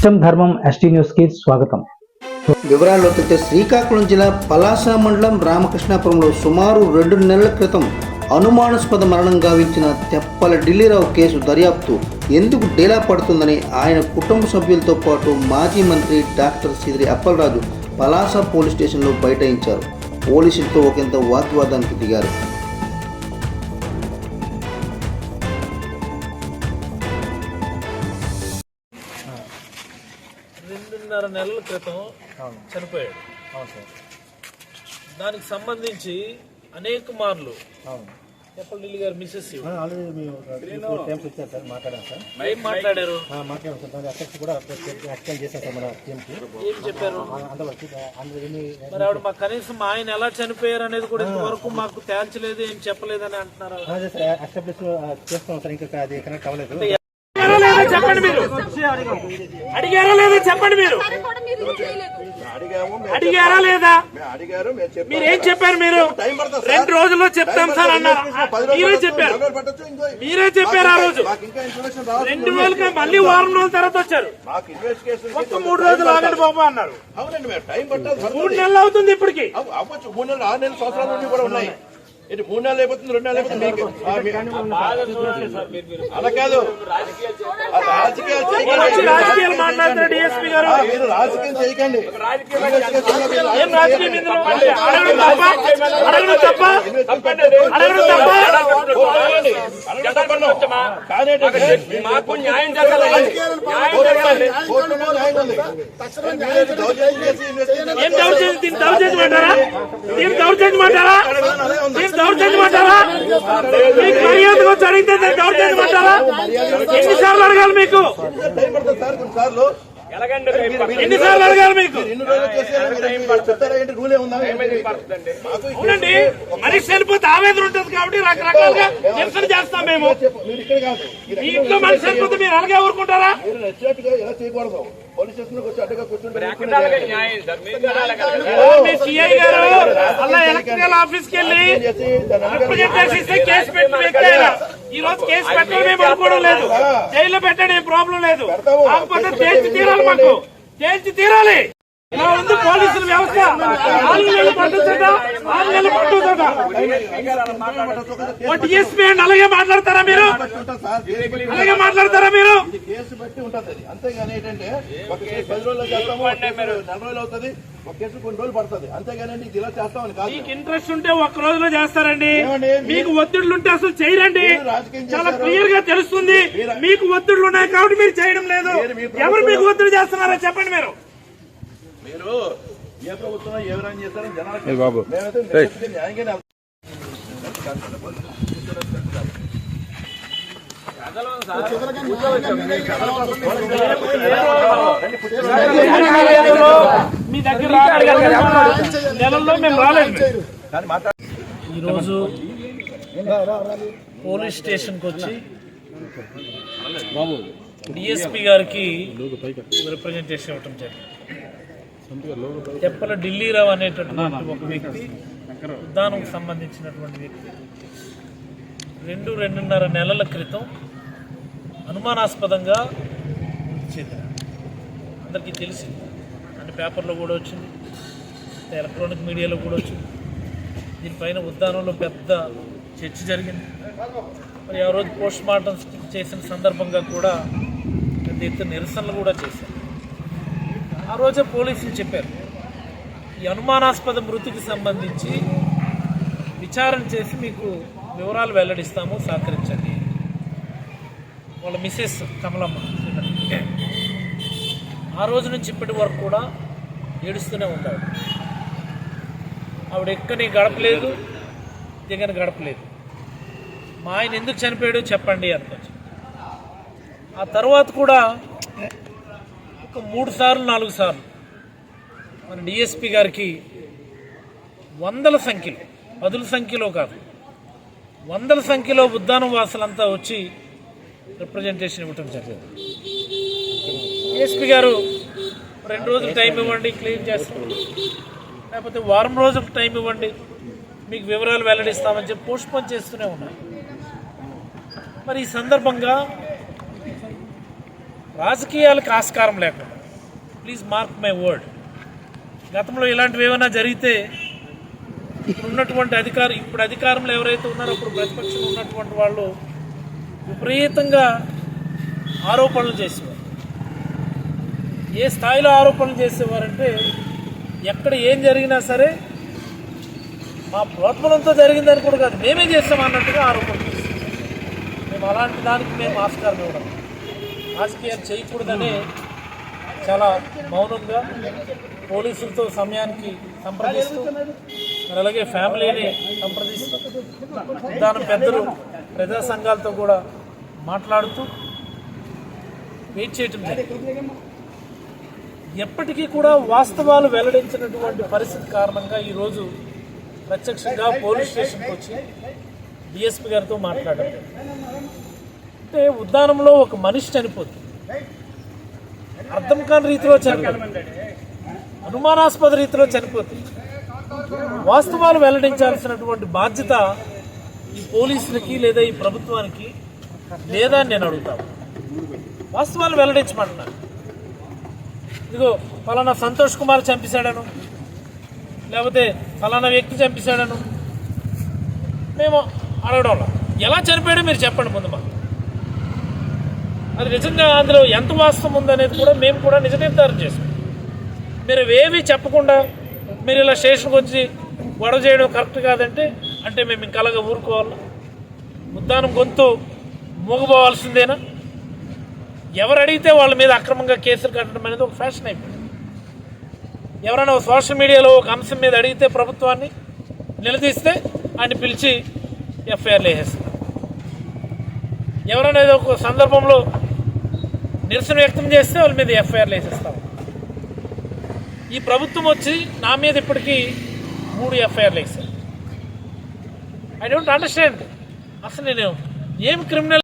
సత్యం ధర్మం ఎస్టీ న్యూస్కి స్వాగతం. వివరాల్లోకి వెళ్తే శ్రీకాకుళం జిల్లా పలాస మండలం రామకృష్ణాపురంలో సుమారు రెండు నెలల క్రితం అనుమానాస్పద మరణం గావించిన తెప్పల ఢిల్లీరావు కేసు దర్యాప్తు ఎందుకు డేలా పడుతుందని ఆయన కుటుంబ సభ్యులతో పాటు మాజీ మంత్రి డాక్టర్ సిద్రి అప్పలరాజు పలాస పోలీస్ స్టేషన్లో బైఠాయించారు. పోలీసులతో ఒకంత వాగ్వాదానికి దిగారు. రెండున్నర నెలల క్రితం చనిపోయాడు. దానికి సంబంధించి అనేక మార్లు చెప్పండి ఢిల్లీ గారు మిస్సెస్ ఆల్రెడీ మేము ఫోర్ టైమ్స్ వచ్చారు సార్ మాట్లాడాం సార్. ఏం మాట్లాడారు? ఏం చెప్పారు? మరి ఆవిడ మాకు కనీసం మా ఆయన ఎలా చనిపోయారు అనేది కూడా ఇంతవరకు మాకు తేల్చలేదు ఏం చెప్పలేదని అంటున్నారు. చెప్పండి మీరు. అడిగారా లేదా చెప్పండి మీరు? అడిగారా లేదా? మీరు ఏం చెప్పారు మీరు? రెండు రోజుల్లో చెప్తాం సార్ అన్నారు. మీరే చెప్పారు. మీరే చెప్పారు ఆ రోజు. రెండు రోజులుగా మళ్ళీ వారం రోజుల తర్వాత వచ్చారు. ఒక్క మూడు రోజులు ఆగండి బాబు అన్నారు. మేడం నెలలు అవుతుంది ఇప్పటికి. మూడు నెలలు ఆరు నెలలు సంవత్సరాల కూడా ఉన్నాయి. ఇది మూడు నెలలు అయిపోతుంది రెండు నెలలు అయిపోతుంది. మీకు అలా కాదు. ఆ, రాజకీయాలు వచ్చి చేయకండి. రాజకీయాలు మాట్లాడుతున్నారు డిఎస్పీ గారు. ఆ, మీరు రాజకీయం చేయకండి. ఏం రాజకీయం ఇందులో అడగడం తప్ప? అడగడం తప్ప? అడగడం తప్ప? మాకు న్యాయం జరగాలి. కోర్టులో న్యాయం ఉంది మీరు దౌర్జన్యం చేసి ఇన్వెస్టిగేషన్ ఏం దౌర్జన్యం? దీన్ని దౌర్జన్యం అంటారా? దీన్ని దౌర్జన్యం అంటారా మీకు మర్యాదగా వచ్చి అడిగితే దౌర్జన్యం అంటారా ఎన్నిసార్లు అడగాలి మీకు? ఎన్నిసార్లు అడగాలి మీకు? ఇన్ని రోజులు చేసేయాలి మీరు చెప్తారా ఏంటి? రూలే ఉందా? మాకు? అవునండి. మనిషి చనిపోతే ఆవేదన ఉంటుంది కాబట్టి రకరకాలుగా నిరసన చేస్తాం మేము. మీ ఇంట్లో మనిషి చనిపోతే మీరు అలాగే ఊరుకుంటారా? మీ సిఐ గారు అలా ఎలక్ట్రికల్ ఆఫీస్కి వెళ్ళి రిప్రజెంటేషన్ ఇస్తే కేసు పెట్టిన వ్యక్తి ఆయన. ఈ రోజు కేసు పెట్టడం మేము అనుకోవడం జైల్లో పెట్టడం ఏం ప్రాబ్లం లేదు. కాకపోతే తేల్చి తీరాలి మాకు. తేల్చి తీరాలి. ఇలా ఉంది పోలీసుల వ్యవస్థ. నాలుగు నెలలు పట్టుతుందా నాలుగు నెలలు పట్టుతుందా టీఎస్పీ అండి అలాగే మాట్లాడతారా మీరు? అలాగే మాట్లాడతారా మీరు? కేసు బట్టి ఉంటది అది అంతేగాని ఏంటంటే ఒక కేసు పది రోజులు చేస్తాము నెల రోజులు అవుతుంది ఒక కేసు కొన్ని రోజులు పడుతుంది అంతేగాని ఇది ఇలా చేస్తామని కాదు మీకు ఇంట్రెస్ట్ ఉంటే ఒక్క రోజులో చేస్తారండి. మీకు ఒత్తిడులు ఉంటే అసలు చేయరండి. చాలా క్లియర్గా తెలుస్తుంది. మీకు ఒత్తిడులు ఉన్నాయి కాబట్టి మీరు చేయడం లేదు. ఎవరు మీకు ఒత్తిడి చేస్తున్నారో చెప్పండి మీరు. మీరు ఏ ప్రభుత్వం బాబు. న్యాయంగానే మీ దగ్గర నెలల్లో మేము రాలేదు ఈరోజు పోలీస్ స్టేషన్కి వచ్చి డిఎస్పీ గారికి రిప్రజెంటేషన్ ఇవ్వటం జరిగింది. తెప్పల ఢిల్లీరావు అనేటటువంటి ఒక వ్యక్తి ఉద్దానంకు సంబంధించినటువంటి వ్యక్తి. రెండు రెండున్నర నెలల క్రితం అనుమానాస్పదంగా మృతి అందరికీ తెలిసింది. అంటే పేపర్లో కూడా వచ్చింది. ఎలక్ట్రానిక్ మీడియాలో కూడా వచ్చింది. దీనిపైన ఉద్దానంలో పెద్ద చర్చ జరిగింది. మరి ఆ రోజు పోస్ట్ మార్టం చేసిన సందర్భంగా కూడా పెద్ద ఎత్తున నిరసనలు కూడా చేశారు. ఆ రోజే పోలీసులు చెప్పారు. ఈ అనుమానాస్పద మృతికి సంబంధించి విచారణ చేసి మీకు వివరాలు వెల్లడిస్తాము. సహకరించండి. వాళ్ళ మిస్సెస్ కమలమ్మ. ఆ రోజు నుంచి ఇప్పటి వరకు కూడా ఏడుస్తూనే ఉంటాడు ఆవిడ ఎక్కని గడపలేదు దిగని గడపలేదు మా ఆయన ఎందుకు చనిపోయాడో చెప్పండి అనుకోవచ్చు ఆ తర్వాత కూడా ఒక మూడు సార్లు నాలుగు సార్లు. మన డిఎస్పి గారికి వందల సంఖ్యలో పదుల సంఖ్యలో కాదు వందల సంఖ్యలో ఉద్దానం వాసులంతా వచ్చి రిప్రజెంటేషన్ ఇవ్వటం జరిగింది. డిఎస్పి గారు రెండు రోజులు టైం ఇవ్వండి క్లీన్ చేస్తాం. లేకపోతే వారం రోజులు టైం ఇవ్వండి మీకు వివరాలు వెల్లడిస్తామని చెప్పి పోస్ట్పోన్ చేస్తూనే ఉన్నారు. మరి ఈ సందర్భంగా రాజకీయాలకు ఆస్కారం లేకుండా. ప్లీజ్ మార్క్ మై వర్డ్ గతంలో ఇలాంటివి ఏమైనా జరిగితే ఇప్పుడు ఉన్నటువంటి అధికారం ఇప్పుడు అధికారంలో ఎవరైతే ఉన్నారో అప్పుడు ప్రతిపక్షంలో ఉన్నటువంటి వాళ్ళు విపరీతంగా ఆరోపణలు చేసేవారు. ఏ స్థాయిలో ఆరోపణలు చేసేవారంటే ఎక్కడ ఏం జరిగినా సరే మా ప్రోత్బలంతో జరిగిందని కూడా కాదు మేమే చేస్తాం అన్నట్టుగా ఆరోపణలు చేస్తాం మేము అలాంటి దానికి మేము ఆస్కారం ఇవ్వడం రాజకీయాలు చేయకూడదని చాలా మౌనంగా పోలీసులతో సమయానికి సంప్రదిస్తూ మరి అలాగే ఫ్యామిలీని సంప్రదిస్తూ దాని పెద్దలు ప్రజా సంఘాలతో కూడా మాట్లాడుతూ వెయిట్ చేయటం ఎప్పటికీ కూడా వాస్తవాలు వెల్లడించినటువంటి పరిస్థితి కారణంగా ఈరోజు ప్రత్యక్షంగా పోలీస్ స్టేషన్కి వచ్చి డిఎస్పీ గారితో మాట్లాడారు అంటే ఉద్యానంలో ఒక మనిషి చనిపోతుంది. అర్థం కాని రీతిలో చనిపోతుంది. అనుమానాస్పద రీతిలో చనిపోతుంది. వాస్తవాలు వెల్లడించాల్సినటువంటి బాధ్యత ఈ పోలీసులకి లేదా ఈ ప్రభుత్వానికి లేదా అని నేను అడుగుతాను వాస్తవాలు వెల్లడించమంటున్నాను ఇదిగో ఫలానా సంతోష్ కుమార్ చంపేశాడను. లేకపోతే ఫలానా వ్యక్తి చంపేశాడను. మేము అడగడం ఎలా చనిపోయాడో మీరు చెప్పండి ముందు మాకు. అది నిజంగా అందులో ఎంత వాస్తవం ఉందనేది కూడా మేము కూడా నిజ నిర్ధారణ చేసాం మీరు ఏవి చెప్పకుండా మీరు ఇలా స్టేషన్కి వచ్చి గొడవ చేయడం కరెక్ట్ కాదంటే అంటే మేము ఇంకలాగా ఊరుకోవాలి? ఉద్దానం గొంతు మూగపోవాల్సిందేనా ఎవరు అడిగితే వాళ్ళ మీద అక్రమంగా కేసులు కట్టడం అనేది ఒక ఫ్యాషన్ అయిపోయింది. ఎవరైనా ఒక సోషల్ మీడియాలో ఒక అంశం మీద అడిగితే ప్రభుత్వాన్ని నిలదీస్తే ఆయన పిలిచి ఎఫ్ఐఆర్లు వేసేస్తారు ఎవరైనా ఏదో ఒక సందర్భంలో నిరసన వ్యక్తం చేస్తే వాళ్ళ మీద ఎఫ్ఐఆర్లు వేసేస్తాం ఈ ప్రభుత్వం వచ్చి నా మీద ఇప్పటికీ మూడు ఎఫ్ఐఆర్లు వేసారు ఐ డోంట్ అండర్స్టాండ్ అసలు నేను ఏం క్రిమినల్